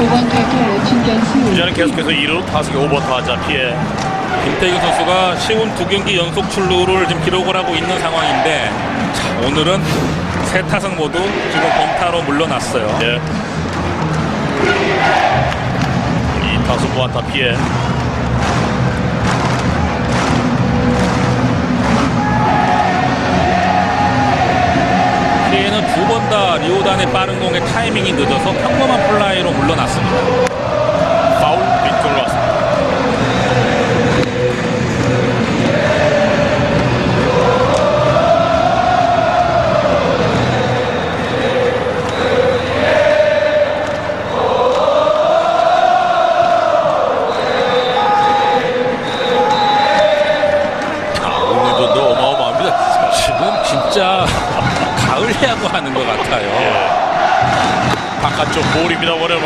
5번 타자 진전수 주자는 계속해서 2루 타석의 5번 타자 피해 김태균 선수가 쉬운 두 경기 연속 출루를 지금 기록을 하고 있는 상황인데 자, 오늘은 세 타석 모두 지금 범타로 물러났어요. 예. 이 타수 무안타 피해 두 번 다 리오단의 빠른 공의 타이밍이 늦어서 평범한 플라이로 물러났습니다. 신뢰하고 하는 것 같아요. 예. 바깥쪽 볼입니다. 원래은